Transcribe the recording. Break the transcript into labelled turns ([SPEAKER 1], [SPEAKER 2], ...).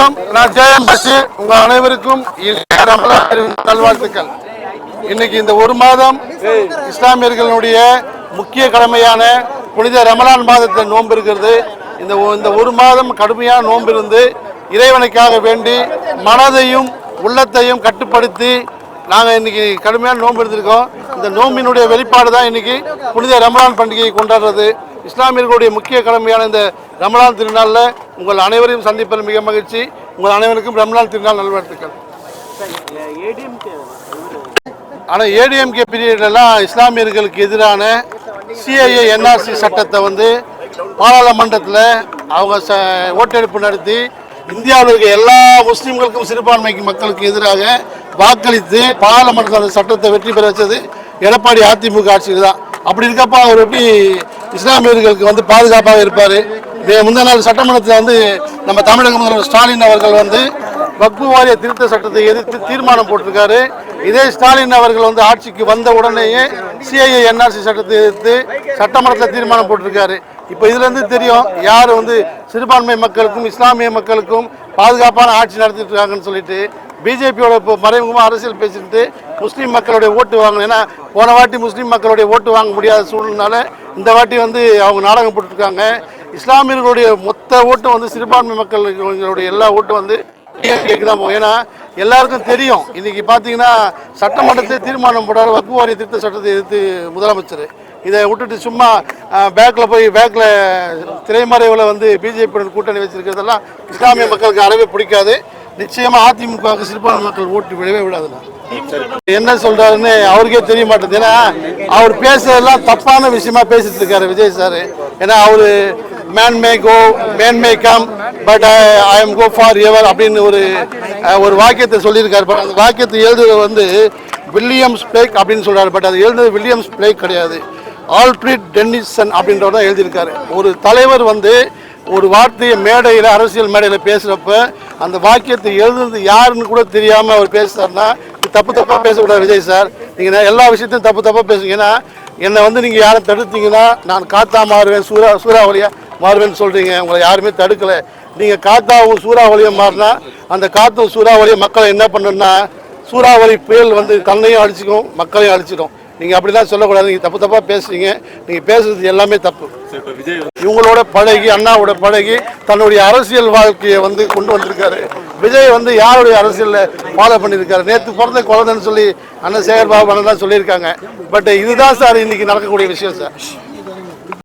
[SPEAKER 1] வணக்கம். நான் ஜெயம் பசி. உங்க அனைவருக்கும் ரமலான் நல்வாழ்த்துக்கள். இன்னைக்கு இந்த ஒரு மாதம் இஸ்லாமியர்களுடைய முக்கிய கடமையான புனித ரமலான் மாதத்தில் நோன்பு இருக்கிறது. இந்த இந்த ஒரு மாதம் கடுமையான நோன்பு இருந்து இறைவனுக்காக வேண்டி மனதையும் உள்ளத்தையும் கட்டுப்படுத்தி நாங்கள் இன்னைக்கு கடுமையான நோன்பு இருந்திருக்கோம் இந்த நோம்பினுடைய வெளிப்பாடு தான் இன்னைக்கு புனித ரமலான் பண்டிகையை கொண்டாடுறது. இஸ்லாமியர்களுடைய முக்கிய கடமையான இந்த ரமலான் திருநாளில் உங்கள் அனைவரையும் சந்திப்பதில் மிக மகிழ்ச்சி. உங்கள் அனைவருக்கும் ரமலான் திருநாள் நல்வாழ்த்துக்கள். ஆனால் ஏடிஎம்கே பீரியட்லாம் இஸ்லாமியர்களுக்கு எதிரான சிஐஏ என்ஆர்சி சட்டத்தை வந்து பாராளுமன்றத்தில் அவங்க ச ஓட்டெடுப்பு நடத்தி இந்தியாவில் இருக்க எல்லா முஸ்லீம்களுக்கும் சிறுபான்மைக்கு மக்களுக்கு எதிராக வாக்களித்து பாராளுமன்றத்தில் அந்த சட்டத்தை வெற்றி பெற வச்சது எடப்பாடி அதிமுக ஆட்சியில் தான் அப்படி இருக்கப்போ அவர் எப்படி இஸ்லாமியர்களுக்கு வந்து பாதுகாப்பாக இருப்பார். முந்தின நாள் சட்டமன்றத்தில் வந்து நம்ம தமிழக முதல்வர் ஸ்டாலின் அவர்கள் வந்து வக்பு வாரிய திருத்த சட்டத்தை எதிர்த்து தீர்மானம் போட்டிருக்காரு. இதே ஸ்டாலின் அவர்கள் வந்து ஆட்சிக்கு வந்த உடனேயே சிஐஏ என்ஆர்சி சட்டத்தை எதிர்த்து சட்டமன்றத்தில் தீர்மானம் போட்டிருக்காரு. இப்போ இதுலேருந்து தெரியும் யார் வந்து சிறுபான்மை மக்களுக்கும் இஸ்லாமிய மக்களுக்கும் பாதுகாப்பான ஆட்சி நடத்திட்டு இருக்காங்கன்னு சொல்லிட்டு பிஜேபியோட இப்போ மறைமுகமாக அரசியல் பேசிட்டு முஸ்லீம் மக்களுடைய ஓட்டு வாங்கணும். ஏன்னா போன வாட்டி முஸ்லீம் மக்களுடைய ஓட்டு வாங்க முடியாத சூழ்நிலைனால இந்த வாட்டி வந்து அவங்க நாடகம் போட்டுருக்காங்க. இஸ்லாமியர்களுடைய மொத்த ஓட்டும் வந்து சிறுபான்மை மக்களுடைய எல்லா ஓட்டும் வந்து டிஎம்கேக்கு தான் போகும் ஏன்னா எல்லாருக்கும் தெரியும். இன்னைக்கு பார்த்தீங்கன்னா சட்டமன்றத்தை தீர்மானம் போட்டால் வக்கு வாரிய திருத்த சட்டத்தை எதிர்த்து முதலமைச்சர். இதை விட்டுட்டு சும்மா பேக்கில் போய் பேக்கில் திரைமறைவில் வந்து பிஜேபியுடன் கூட்டணி வச்சிருக்கிறதெல்லாம் இஸ்லாமிய மக்களுக்கு அறவே பிடிக்காது. நிச்சயமாக அதிமுகவுக்கு சிறுபான்மை மக்கள் ஓட்டு விடவே விடாதுண்ணா. என்ன சொல்றாருன்னு அவருக்கே தெரிய மாட்டேது ஏன்னா அவர் பேசுறதெல்லாம் தப்பான விஷயமா பேசிட்டு இருக்காரு விஜய் சார். ஏன்னா அவரு man may go man may come but I am go forever அப்படின்னு ஒரு ஒரு வாக்கியத்தை சொல்லியிருக்காரு. பட் அந்த வாக்கியத்தை எழுதுறது வந்து வில்லியம்ஸ் பிளேக் அப்படின்னு சொல்றாரு. பட் அது எழுதுறது வில்லியம்ஸ் பிளேக் கிடையாது. ஆல்ஃபிரிட் டென்னிசன் அப்படின்றவர் தான் எழுதியிருக்காரு. ஒரு தலைவர் வந்து ஒரு வார்த்தையை மேடையில் அரசியல் மேடையில் பேசுகிறப்ப அந்த வாக்கியத்தை எழுதுனது யாருன்னு கூட தெரியாமல் அவர் பேசுகிறாருன்னா தப்பு தப்பாக பேசக்கூடாது விஜய் சார். நீங்கள் எல்லா விஷயத்தையும் தப்பு தப்பாக பேசுங்கன்னா என்னை வந்து நீங்கள் யாரும் தடுத்தீங்கன்னா நான் காத்தா மாறுவேன் சூறா சூறாவளியாக மாறுவேன்னு சொல்கிறீங்க உங்களை யாருமே தடுக்கலை. நீங்கள் காத்தாவும் சூறாவளியும் மாறினா அந்த காத்தும் சூறாவளியும் மக்களை என்ன பண்ணணும்னா சூறாவளி புயல் வந்து தன்னையும் அழிச்சிக்கும் மக்களையும் அழிச்சிடும். நீங்கள் அப்படிலாம் சொல்லக்கூடாது. நீங்கள் தப்பு தப்பாக பேசுறீங்க. நீங்கள் பேசுறது எல்லாமே தப்பு. இவங்களோட பழகி அண்ணாவோட பழகி தன்னுடைய அரசியல் வாழ்க்கையை வந்து கொண்டு வந்திருக்காரு. விஜய் வந்து யாருடைய அரசியலில் ஃபாலோ பண்ணியிருக்காரு? நேற்று பிறந்த குழந்தைன்னு சொல்லி அண்ணன் சேகர் பாபு அண்ணன் தான் சொல்லியிருக்காங்க. பட் இதுதான் சார் இன்னைக்கு நடக்கக்கூடிய விஷயம் சார்.